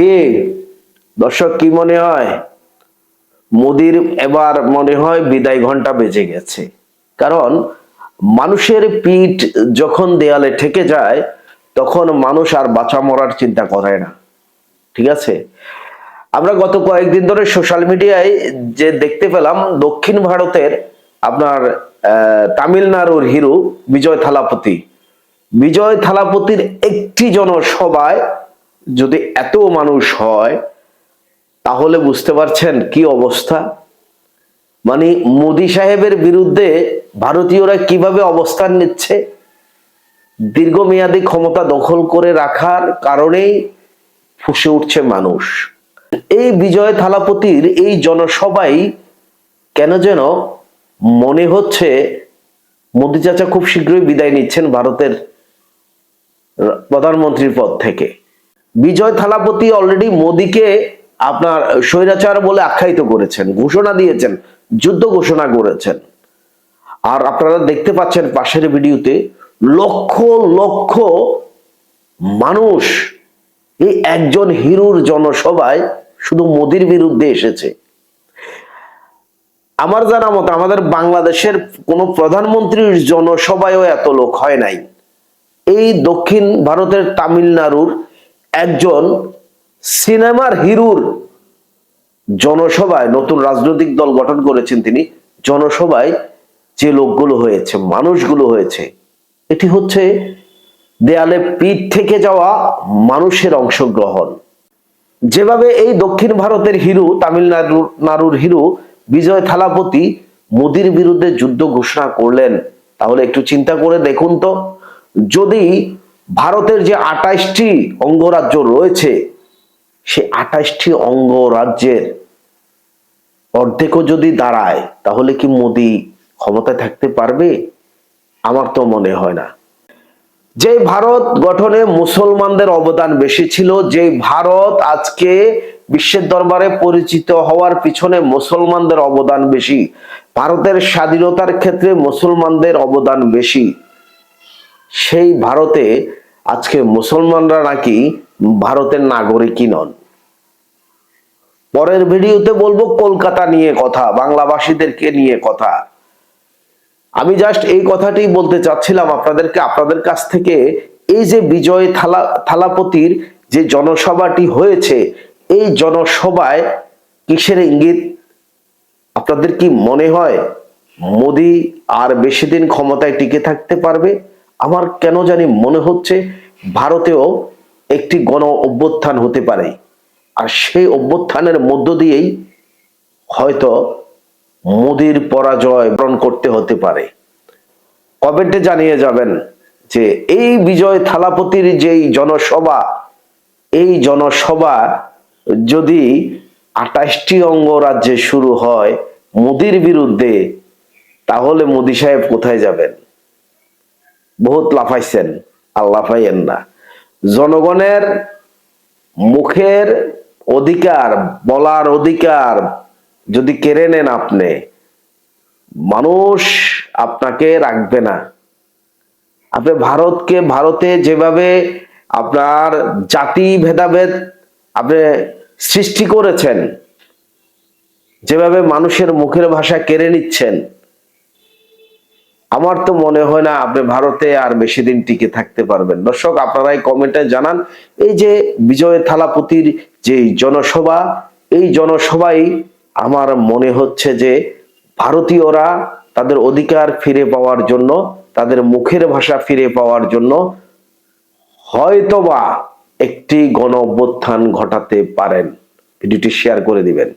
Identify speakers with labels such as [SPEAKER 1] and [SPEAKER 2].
[SPEAKER 1] কি? দর্শক, কি মনে হয়? মোদির এবার মনে হয় বিদায় ঘণ্টা বেজে গেছে। কারণ মানুষের পিঠ যখন দেয়ালে ঠেকে যায়, তখন মানুষ আর বাঁচা মরার চিন্তা করে না। ঠিক আছে? আমরা গত কয়েকদিন ধরে সোশ্যাল মিডিয়ায় যে দেখতে পেলাম, দক্ষিণ ভারতের আপনার তামিলনাড়ুর হিরো বিজয় থালাপতি। বিজয় থালাপতির একটি জনসভায় যদি এত মানুষ হয়, তাহলে বুঝতে পারছেন কি অবস্থা? মানে মোদি সাহেবের বিরুদ্ধে ভারতীয়রা কীভাবে অবস্থান নিচ্ছে? দীর্ঘমেয়াদী ক্ষমতা দখল করে রাখার কারণেই ফুসে উঠছে মানুষ। এই বিজয় থালাপতির এই জনসভাই কেন যেন মনে হচ্ছে মোদি চাচা খুব শীঘ্রই বিদায় নিচ্ছেন ভারতের প্রধানমন্ত্রীর পদ থেকে। বিজয় থালাপতি অলরেডি মোদিকে আপনার স্বৈরাচার বলে আখ্যায়িত করেছেন, ঘোষণা দিয়েছেন, যুদ্ধ ঘোষণা করেছেন। আর আপনারা দেখতে পাচ্ছেন পাশের ভিডিওতে লক্ষ লক্ষ মানুষ এই একজন হিরুর জনসভায় শুধু মোদির বিরুদ্ধে এসেছে। আমার জানা মতো আমাদের বাংলাদেশের কোনো প্রধানমন্ত্রীর জনসভায়ও এত লোক হয় নাই। এই দক্ষিণ ভারতের তামিলনাড়ুর একজন সিনেমার হিরুর জনসভায় নতুন রাজনৈতিক দল গঠন করেছেন তিনি, জনসভায় যে লোকগুলো হয়েছে, মানুষগুলো হয়েছে, এটি হচ্ছে দেয়ালে পিঠ থেকে যাওয়া মানুষের অংশগ্রহণ। যেভাবে এই দক্ষিণ ভারতের হিরো, তামিলনাড়ুর, নাড়ুর হিরো, বিজয় থালাপতি মোদির বিরুদ্ধে যুদ্ধ ঘোষণা করলেন, তাহলে একটু চিন্তা করে দেখুন তো। যদি ভারতের যে আঠাইশটি অঙ্গরাজ্য রয়েছে সে আঠাইশটি অঙ্গরাজ্যের অর্ধেকও যদি দাঁড়ায়, তাহলে কি মোদি ক্ষমতায় থাকতে পারবে? আমার তো মনে হয় না। যে ভারত গঠনে মুসলমানদের অবদান বেশি ছিল যে ভারত আজকে বিশ্বের দরবারে পরিচিত হওয়ার পিছনে মুসলমানদের অবদান বেশি, ভারতের স্বাধীনতার ক্ষেত্রে মুসলমানদের অবদান বেশি সেই ভারতে আজকে মুসলমানরা নাকি ভারতের নাগরিকই নন। পরের ভিডিওতে বলব কলকাতা নিয়ে কথা বাংলাভাষীদেরকে নিয়ে কথা। আমি জাস্ট এই কথাটি বলতে চাচ্ছিলাম আপনাদেরকে, আপনাদের কাছ থেকে এই যে বিজয় থালা, থালাপতির যে জনসভাটি হয়েছে, এই জনসভায় কিসের ইঙ্গিত? আপনাদের কি মনে হয়, মোদি আর বেশি দিন ক্ষমতায় টিকে থাকতে পারবে? আমার কেন জানি মনে হচ্ছে ভারতেও একটি গণ অভ্যুত্থান হতে পারে। আর সেই অভ্যুত্থানের মধ্য দিয়েই হয়তো মোদির পরাজয় বরণ করতে হতে পারে। কমেন্টে জানিয়ে যাবেন যে, এই বিজয় থালাপতির যেই জনসভা, এই জনসভা যদি আঠাশটি অঙ্গরাজ্যে শুরু হয় মোদির বিরুদ্ধে, তাহলে মোদি সাহেব কোথায় যাবেন? বহুত লাফাইছেন, আর লাফাইয়েন না। জনগণের মুখের অধিকার, বলার অধিকার যদি কেড়ে নেন আপনি, মানুষ আপনাকে রাখবে না। আপনি ভারতকে, ভারতে যেভাবে আপনার জাতি ভেদাভেদ আপনি সৃষ্টি করেছেন, যেভাবে মানুষের মুখের ভাষা কেড়ে নিচ্ছেন আমার তো মনে হয় না আপনি ভারতে আর বেশি দিন টিকে থাকতে পারবেন। দর্শক, আপনারাই কমেন্টে জানান, এই যে বিজয় থালাপতির যে জনসভা, এই জনসভাই আমার মনে হচ্ছে যে ভারতীয়রা তাদের অধিকার ফিরে পাওয়ার জন্য, তাদের মুখের ভাষা ফিরে পাওয়ার জন্য হয়তোবা একটি গণ অভ্যুত্থান ঘটাতে পারেন। ভিডিওটি শেয়ার করে দিবেন।